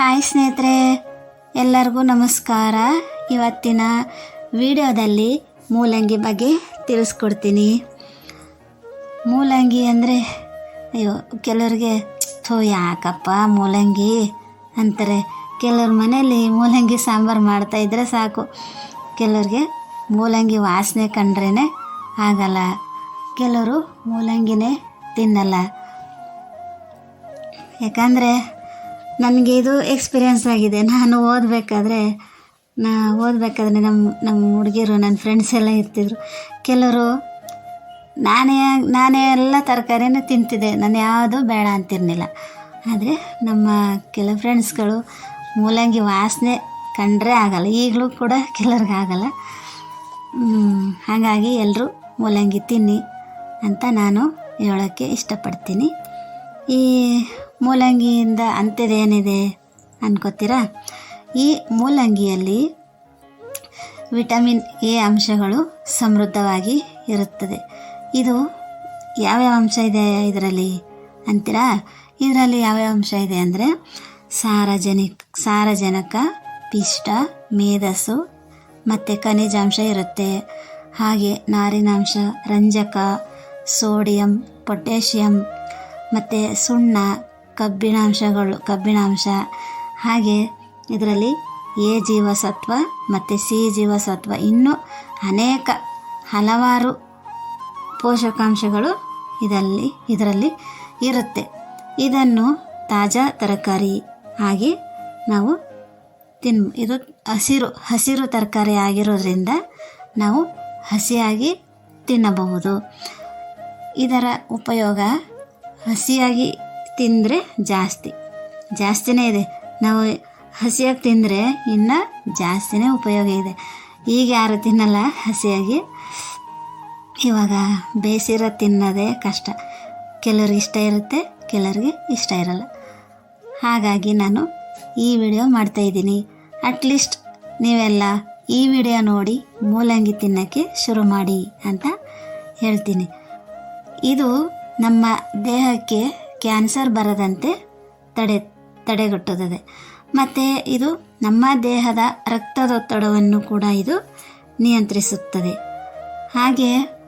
Hi ಸ್ನೇಹಿತರೆ, ಎಲ್ಲರಿಗೂ ನಮಸ್ಕಾರ. ಇವತ್ತಿನ ವಿಡಿಯೋದಲ್ಲಿ ಮೂಲಂಗಿ ಬಗ್ಗೆ ತಿಳಿಸ್ಕೊಡ್ತೀನಿ. ಮೂಲಂಗಿ ಅಂದರೆ, ಅಯ್ಯೋ, ಕೆಲವರಿಗೆ, ಥೋ, ಯಾಕಪ್ಪ ಮೂಲಂಗಿ ಅಂತಾರೆ. ಕೆಲವ್ರ ಮನೆಯಲ್ಲಿ ಮೂಲಂಗಿ ಸಾಂಬಾರು ಮಾಡ್ತಾ ಇದ್ರೆ ಸಾಕು. ಕೆಲವ್ರಿಗೆ ಮೂಲಂಗಿ ವಾಸನೆ ಕಂಡ್ರೇ ಆಗಲ್ಲ. ಕೆಲವರು ಮೂಲಂಗಿನೇ ತಿನ್ನಲ್ಲ. ಯಾಕಂದರೆ ನನಗೆ ಇದು ಎಕ್ಸ್ಪೀರಿಯೆನ್ಸ್ ಆಗಿದೆ. ನಾನು ಓದಬೇಕಾದ್ರೆ, ನಾ ಓದಬೇಕಾದ್ರೆ ನಮ್ಮ ನಮ್ಮ ಹುಡುಗಿರು ನನ್ನ ಫ್ರೆಂಡ್ಸ್ ಎಲ್ಲ ಇರ್ತಿದ್ರು. ಕೆಲವರು, ನಾನೇ ನಾನೇ ಎಲ್ಲ ತರಕಾರಿನೂ ತಿಂತಿದ್ದೆ. ನಾನು ಯಾವುದು ಬೇಡ ಅಂತಿರಲಿಲ್ಲ. ಆದರೆ ನಮ್ಮ ಕೆಲವು ಫ್ರೆಂಡ್ಸ್ಗಳು ಮೂಲಂಗಿ ವಾಸನೆ ಕಂಡ್ರೆ ಆಗಲ್ಲ. ಈಗಲೂ ಕೂಡ ಕೆಲವ್ರಿಗೆ ಆಗಲ್ಲ. ಹಾಗಾಗಿ ಎಲ್ಲರೂ ಮೂಲಂಗಿ ತಿನ್ನಿ ಅಂತ ನಾನು ಹೇಳೋಕ್ಕೆ ಇಷ್ಟಪಡ್ತೀನಿ. ಈ ಮೂಲಂಗಿಯಿಂದ ಅಂಥದ್ದೇನಿದೆ ಅನ್ಕೋತೀರಾ? ಈ ಮೂಲಂಗಿಯಲ್ಲಿ ವಿಟಮಿನ್ ಎ ಅಂಶಗಳು ಸಮೃದ್ಧವಾಗಿ ಇರುತ್ತದೆ. ಇದು ಯಾವ್ಯಾವ ಅಂಶ ಇದೆ ಇದರಲ್ಲಿ ಅಂತೀರಾ? ಇದರಲ್ಲಿ ಯಾವ್ಯಾವ ಅಂಶ ಇದೆ ಅಂದರೆ ಸಾರಜನಿಕ, ಸಾರಜನಕ, ಪಿಷ್ಟ, ಮೇಧಸ್ಸು ಮತ್ತು ಖನಿಜಾಂಶ ಇರುತ್ತೆ. ಹಾಗೆ ನಾರಿನಾಂಶ ರಂಜಕ, ಸೋಡಿಯಂ, ಪೊಟ್ಯಾಷಿಯಂ ಮತ್ತು ಸುಣ್ಣ ಕಬ್ಬಿಣಾಂಶಗಳು, ಕಬ್ಬಿಣಾಂಶ. ಹಾಗೆ ಇದರಲ್ಲಿ ಎ ಜೀವಸತ್ವ ಮತ್ತು ಸಿ ಜೀವಸತ್ವ. ಇನ್ನೂ ಅನೇಕ ಹಲವಾರು ಪೋಷಕಾಂಶಗಳು ಇದರಲ್ಲಿ ಇದರಲ್ಲಿ ಇರುತ್ತೆ. ಇದನ್ನು ತಾಜಾ ತರಕಾರಿ ಆಗಿ ನಾವು ತಿನ್, ಇದು ಹಸಿರು ಹಸಿರು ತರಕಾರಿ ಆಗಿರೋದ್ರಿಂದ ನಾವು ಹಸಿಯಾಗಿ ತಿನ್ನಬಹುದು. ಇದರ ಉಪಯೋಗ ಹಸಿಯಾಗಿ ತಿಂದರೆ ಜಾಸ್ತಿ. ಜಾಸ್ತಿನೇ ಇದೆ. ನಾವು ಹಸಿಯಾಗಿ ತಿಂದರೆ ಇನ್ನು ಜಾಸ್ತಿನೇ ಉಪಯೋಗ ಇದೆ. ಈಗ ಯಾರು ತಿನ್ನಲ್ಲ, ಹಸಿಯಾಗಿ. ಇವಾಗ ಬೇಯಿಸಿರೋ ತಿನ್ನೋದೇ ಕಷ್ಟ. ಕೆಲವ್ರಿಗೆ ಇಷ್ಟ ಇರುತ್ತೆ, ಕೆಲವ್ರಿಗೆ ಇಷ್ಟ ಇರಲ್ಲ. ಹಾಗಾಗಿ ನಾನು ಈ ವಿಡಿಯೋ ಮಾಡ್ತಾಯಿದ್ದೀನಿ ಅಟ್ಲೀಸ್ಟ್ ನೀವೆಲ್ಲ ಈ ವಿಡಿಯೋ ನೋಡಿ ಮೂಲಂಗಿ ತಿನ್ನೋಕ್ಕೆ ಶುರು ಮಾಡಿ ಅಂತ ಹೇಳ್ತೀನಿ. ಇದು ನಮ್ಮ ದೇಹಕ್ಕೆ ಕ್ಯಾನ್ಸರ್ ಬರದಂತೆ ತಡೆ, ತಡೆಗಟ್ಟುತ್ತದೆ. ಮತ್ತು ಇದು ನಮ್ಮ ದೇಹದ ರಕ್ತದೊತ್ತಡವನ್ನು ಕೂಡ ಇದು ನಿಯಂತ್ರಿಸುತ್ತದೆ. ಹಾಗೆ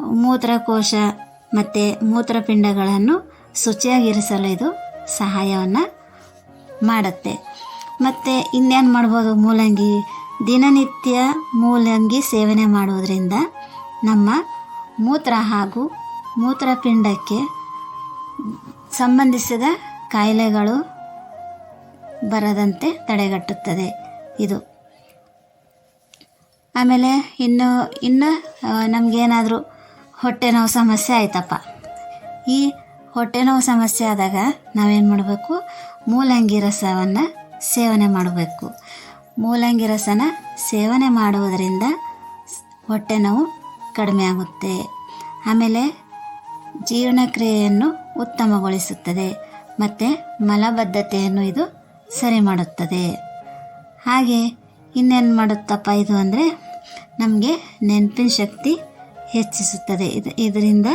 ಮೂತ್ರಕೋಶ ಮತ್ತು ಮೂತ್ರಪಿಂಡಗಳನ್ನು ಶುಚಿಯಾಗಿರಿಸಲು ಇದು ಸಹಾಯವನ್ನು ಮಾಡುತ್ತೆ. ಮತ್ತು ಇನ್ನೇನು ಮಾಡ್ಬೋದು? ಮೂಲಂಗಿ. ದಿನನಿತ್ಯ ಮೂಲಂಗಿ ಸೇವನೆ ಮಾಡುವುದರಿಂದ ನಮ್ಮ ಮೂತ್ರ ಹಾಗೂ ಮೂತ್ರಪಿಂಡಕ್ಕೆ ಸಂಬಂಧಿಸಿದ ಕಾಯಿಲೆಗಳು ಬರದಂತೆ ತಡೆಗಟ್ಟುತ್ತದೆ ಇದು. ಆಮೇಲೆ ಇನ್ನು ಇನ್ನು ನಮಗೇನಾದರೂ ಹೊಟ್ಟೆ ನೋವು ಸಮಸ್ಯೆ ಆಯ್ತಪ್ಪ. ಈ ಹೊಟ್ಟೆ ನೋವು ಸಮಸ್ಯೆ ಆದಾಗ ನಾವೇನು ಮಾಡಬೇಕು? ಮೂಲಂಗಿ ರಸವನ್ನು ಸೇವನೆ ಮಾಡಬೇಕು. ಮೂಲಂಗಿ ರಸನ ಸೇವನೆ ಮಾಡುವುದರಿಂದ ಹೊಟ್ಟೆ ನೋವು ಕಡಿಮೆ ಆಗುತ್ತೆ. ಆಮೇಲೆ ಜೀರ್ಣಕ್ರಿಯೆಯನ್ನು ಉತ್ತಮಗೊಳಿಸುತ್ತದೆ. ಮತ್ತು ಮಲಬದ್ಧತೆಯನ್ನು ಇದು ಸರಿ ಮಾಡುತ್ತದೆ. ಹಾಗೆ ಇನ್ನೇನು ಮಾಡುತ್ತಪ್ಪ ಇದು ಅಂದರೆ ನಮಗೆ ನೆನಪಿನ ಶಕ್ತಿ ಹೆಚ್ಚಿಸುತ್ತದೆ. ಇದು ಇದರಿಂದ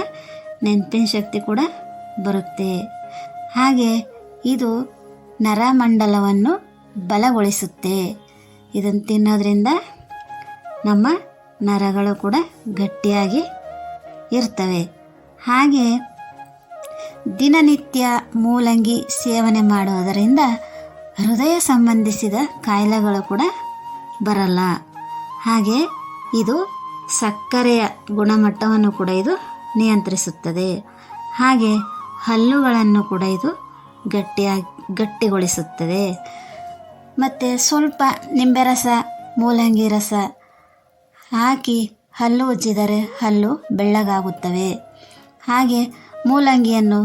ನೆನಪಿನ ಶಕ್ತಿ ಕೂಡ ಬರುತ್ತೆ. ಹಾಗೆ ಇದು ನರಮಂಡಲವನ್ನು ಬಲಗೊಳಿಸುತ್ತೆ. ಇದನ್ನು ತಿನ್ನೋದ್ರಿಂದ ನಮ್ಮ ನರಗಳು ಕೂಡ ಗಟ್ಟಿಯಾಗಿ ಇರ್ತವೆ. ಹಾಗೆ ದಿನನಿತ್ಯ ಮೂಲಂಗಿ ಸೇವನೆ ಮಾಡುವುದರಿಂದ ಹೃದಯ ಸಂಬಂಧಿಸಿದ ಕಾಯಿಲೆಗಳು ಕೂಡ ಬರಲ್ಲ. ಹಾಗೆ ಇದು ಸಕ್ಕರೆಯ ಗುಣಮಟ್ಟವನ್ನು ಕೂಡ ಇದು ನಿಯಂತ್ರಿಸುತ್ತದೆ. ಹಾಗೆ ಹಲ್ಲುಗಳನ್ನು ಕೂಡ ಇದು ಗಟ್ಟಿಯಾಗಿ ಗಟ್ಟಿಗೊಳಿಸುತ್ತದೆ. ಮತ್ತು ಸ್ವಲ್ಪ ನಿಂಬೆ ರಸ ಮೂಲಂಗಿ ರಸ ಹಾಕಿ ಹಲ್ಲು ಉಜ್ಜಿದರೆ ಹಲ್ಲು ಬೆಳ್ಳಗಾಗುತ್ತವೆ. ಹಾಗೆ ಮೂಲಂಗಿಯನ್ನು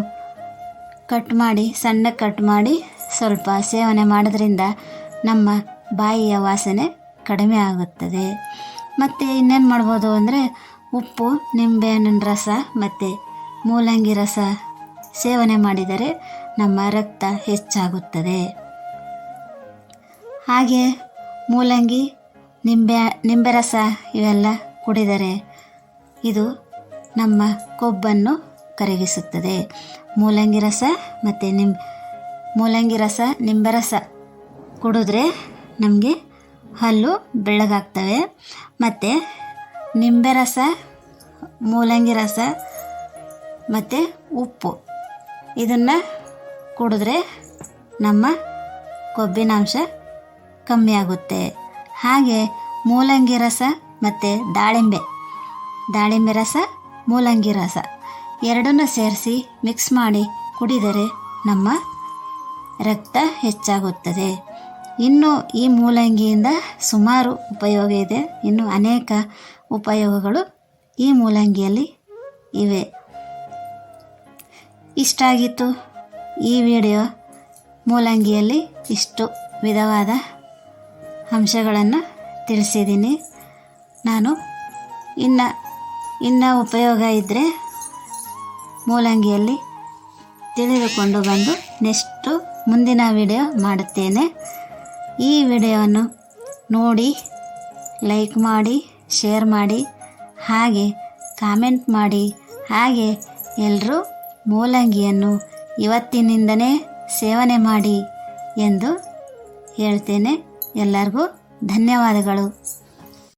ಕಟ್ ಮಾಡಿ, ಸಣ್ಣ ಕಟ್ ಮಾಡಿ ಸ್ವಲ್ಪ ಸೇವನೆ ಮಾಡೋದ್ರಿಂದ ನಮ್ಮ ಬಾಯಿಯ ವಾಸನೆ ಕಡಿಮೆ ಆಗುತ್ತದೆ. ಮತ್ತು ಇನ್ನೇನು ಮಾಡ್ಬೋದು ಅಂದರೆ ಉಪ್ಪು ನಿಂಬೆಹಣ್ಣಿನ ರಸ ಮತ್ತು ಮೂಲಂಗಿ ರಸ ಸೇವನೆ ಮಾಡಿದರೆ ನಮ್ಮ ರಕ್ತ ಹೆಚ್ಚಾಗುತ್ತದೆ. ಹಾಗೆ ಮೂಲಂಗಿ, ನಿಂಬೆ ನಿಂಬೆ ರಸ ಇವೆಲ್ಲ ಕುಡಿದರೆ ಇದು ನಮ್ಮ ಕೊಬ್ಬನ್ನು ಕರಗಿಸುತ್ತದೆ. ಮೂಲಂಗಿ ರಸ ಮತ್ತು ನಿಂಬ ಮೂಲಂಗಿ ರಸ ನಿಂಬೆ ರಸ ಕುಡಿದ್ರೆ ನಮಗೆ ಹಲ್ಲು ಬೆಳ್ಳಗಾಗ್ತವೆ. ಮತ್ತು ನಿಂಬೆ ರಸ ಮೂಲಂಗಿ ರಸ ಮತ್ತು ಉಪ್ಪು ಇದನ್ನು ಕುಡಿದ್ರೆ ನಮ್ಮ ಕೊಬ್ಬಿನಾಂಶ ಕಮ್ಮಿ ಆಗುತ್ತೆ. ಹಾಗೆ ಮೂಲಂಗಿ ರಸ ಮತ್ತು ದಾಳಿಂಬೆ ದಾಳಿಂಬೆ ರಸ ಮೂಲಂಗಿ ರಸ ಎರಡನ್ನೂ ಸೇರಿಸಿ ಮಿಕ್ಸ್ ಮಾಡಿ ಕುಡಿದರೆ ನಮ್ಮ ರಕ್ತ ಹೆಚ್ಚಾಗುತ್ತದೆ. ಇನ್ನು ಈ ಮೂಲಂಗಿಯಿಂದ ಸುಮಾರು ಉಪಯೋಗ ಇದೆ. ಇನ್ನು ಅನೇಕ ಉಪಯೋಗಗಳು ಈ ಮೂಲಂಗಿಯಲ್ಲಿ ಇವೆ. ಇಷ್ಟಾಗಿತ್ತು ಈ ವಿಡಿಯೋ. ಮೂಲಂಗಿಯಲ್ಲಿ ಇಷ್ಟು ವಿಧವಾದ ಅಂಶಗಳನ್ನು ತಿಳಿಸಿದ್ದೀನಿ. ನಾನು ಇನ್ನು ಇನ್ನು ಉಪಯೋಗ ಇದ್ದರೆ ಮೂಲಂಗಿಯಲ್ಲಿ ತಿಳಿದುಕೊಂಡು ಬಂದು ನೆಕ್ಸ್ಟು ಮುಂದಿನ ವಿಡಿಯೋ ಮಾಡುತ್ತೇನೆ. ಈ ವಿಡಿಯೋವನ್ನು ನೋಡಿ, ಲೈಕ್ ಮಾಡಿ, ಶೇರ್ ಮಾಡಿ, ಹಾಗೆ ಕಾಮೆಂಟ್ ಮಾಡಿ. ಹಾಗೆ ಎಲ್ಲರೂ ಮೂಲಂಗಿಯನ್ನು ಇವತ್ತಿನಿಂದನೇ ಸೇವನೆ ಮಾಡಿ ಎಂದು ಹೇಳ್ತೇನೆ. ಎಲ್ಲರಿಗೂ ಧನ್ಯವಾದಗಳು.